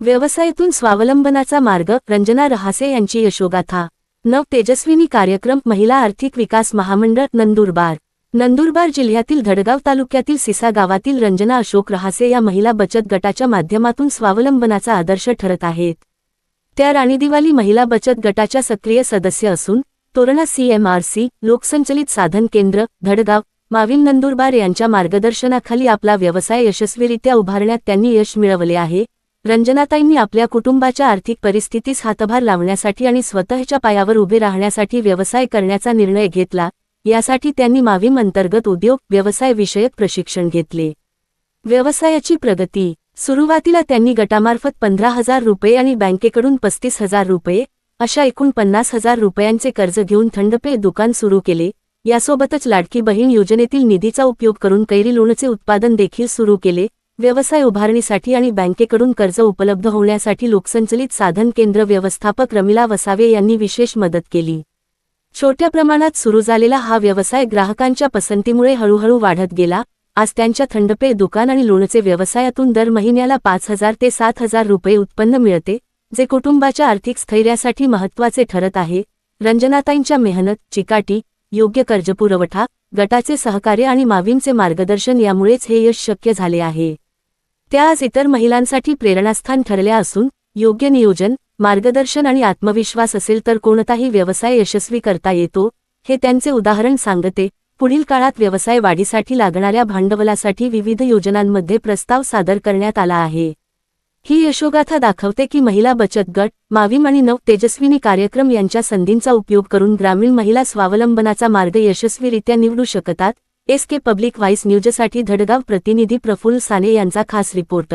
व्यवसायातून स्वावलंबनाचा मार्ग रंजना रहासे यांची यशोगाथा. नव तेजस्विनी कार्यक्रम महिला आर्थिक विकास महामंडळ नंदुरबार. नंदुरबार जिल्ह्यातील धडगाव तालुक्यातील सिसा गावातील रंजना अशोक रहासे या महिला बचत गटाच्या माध्यमातून स्वावलंबनाचा आदर्श ठरत आहेत. त्या राणीदिवाली महिला बचत गटाच्या सक्रिय सदस्य असून तोरणा सीएमआरसी लोकसंचलित साधन केंद्र धडगाव माविल नंदुरबार यांच्या मार्गदर्शनाखाली आपला व्यवसाय यशस्वीरित्या उभारण्यात त्यांनी यश मिळवले आहे. रंजनाताईंनी आपल्या कुटुंबाच्या आर्थिक परिस्थितीस हातभार लावण्यासाठी आणि स्वतःच्या पायावर उभे राहण्यासाठी व्यवसाय करण्याचा निर्णय घेतला यासाठी त्यांनी माविम अंतर्गत उद्योग व्यवसाय विषयक प्रशिक्षण घेतले. व्यवसायाची प्रगती सुरुवातीला त्यांनी गटामार्फत पंधरा हजार रुपये आणि बँकेकडून पस्तीस हजार रुपये अशा एकूण पन्नास हजार रुपयांचे कर्ज घेऊन थंडपे दुकान सुरू केले यासोबतच लाडकी बहीण योजनेतील निधीचा उपयोग करून कैरी लोणचे उत्पादन देखील सुरू केले व्यवसाय उभारणीसाठी आणि बँकेकडून कर्ज उपलब्ध होण्यासाठी लोकसंचलित साधन केंद्र व्यवस्थापक रमिला वसावे यांनी विशेष मदत केली. छोट्या प्रमाणात सुरू झालेला हा व्यवसाय ग्राहकांच्या पसंतीमुळे हळूहळू वाढत गेला. आज त्यांच्या थंडपे दुकान आणि लोणचे व्यवसायातून दर महिन्याला पाच हजार ते सात हजार रुपये उत्पन्न मिळते जे कुटुंबाच्या आर्थिक स्थैर्यासाठी महत्त्वाचे ठरत आहे. रंजनाताईंच्या मेहनत चिकाटी योग्य कर्जपुरवठा गटाचे सहकार्य आणि मावींचे मार्गदर्शन यामुळेच हे यश शक्य झाले आहे. त्या आज इतर महिलांसाठी प्रेरणास्थान ठरल्या असून योग्य नियोजन मार्गदर्शन आणि आत्मविश्वास असेल तर कोणताही व्यवसाय यशस्वी करता येतो हे त्यांचे उदाहरण सांगते. पुढील काळात व्यवसाय वाढीसाठी लागणाऱ्या भांडवलासाठी विविध योजनांमध्ये प्रस्ताव सादर करण्यात आला आहे. ही यशोगाथा दाखवते की महिला बचत गट माविम आणि नव तेजस्विनी कार्यक्रम यांच्या संधींचा उपयोग करून ग्रामीण महिला स्वावलंबनाचा मार्ग यशस्वीरित्या निवडू शकतात एस के पब्लिक व्हाईस न्यूजसाठी धडगाव प्रतिनिधी प्रफुल्ल साने यांचा खास रिपोर्ट.